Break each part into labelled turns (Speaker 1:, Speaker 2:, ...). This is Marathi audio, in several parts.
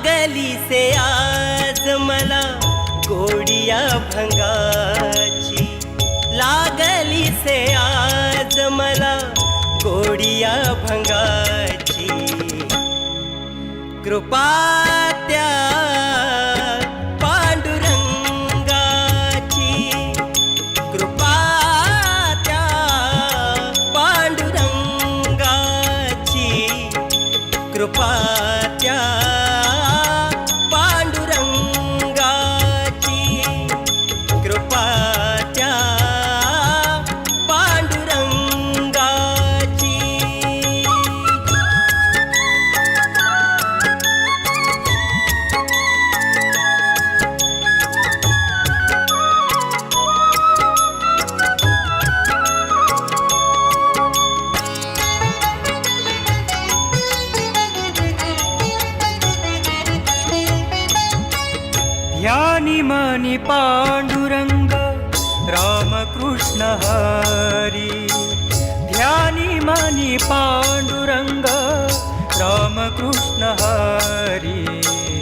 Speaker 1: लागली से आज मला गोडिया भंगाची. लागली से आज मला गोडिया भंगाची. कृपा
Speaker 2: ध्यानी मनी पांडुरंग रामकृष्ण हरी। ध्यानी मनी पांडुरंग रामकृष्ण हरी।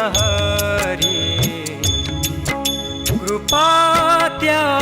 Speaker 3: हरी.
Speaker 2: कृपा त्या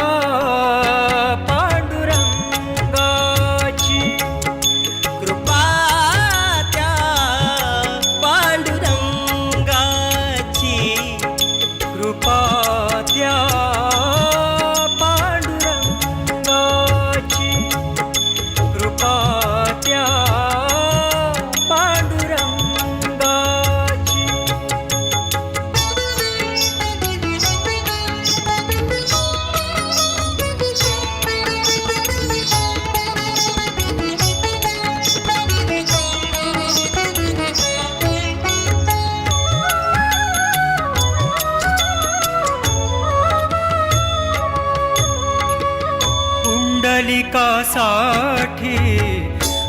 Speaker 2: पुंडलिकासाठी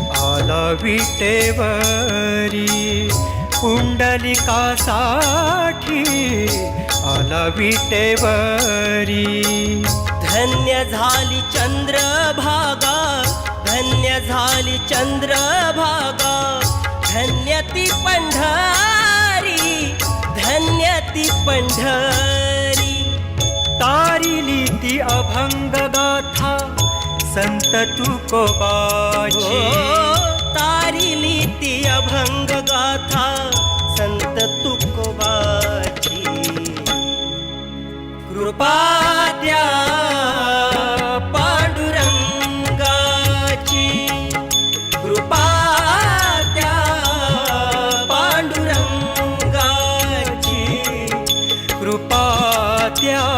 Speaker 2: आला विटेवरी. पुंडलिकासाठी आला विटेवरी.
Speaker 1: धन्य झाली चंद्रभागा धन्य झाली चंद्रभागा. धन्य ती पंढरी धन्य ती पंढरी.
Speaker 2: तारिली ती अभंग गाथा संत तुकोबाची.
Speaker 1: ओ, तारिली ती अभंग गाथा संत तुकोबाची. कृपा त्या पांडुरंगाची. कृपा त्या पांडुरंगाची.
Speaker 2: कृपा त्या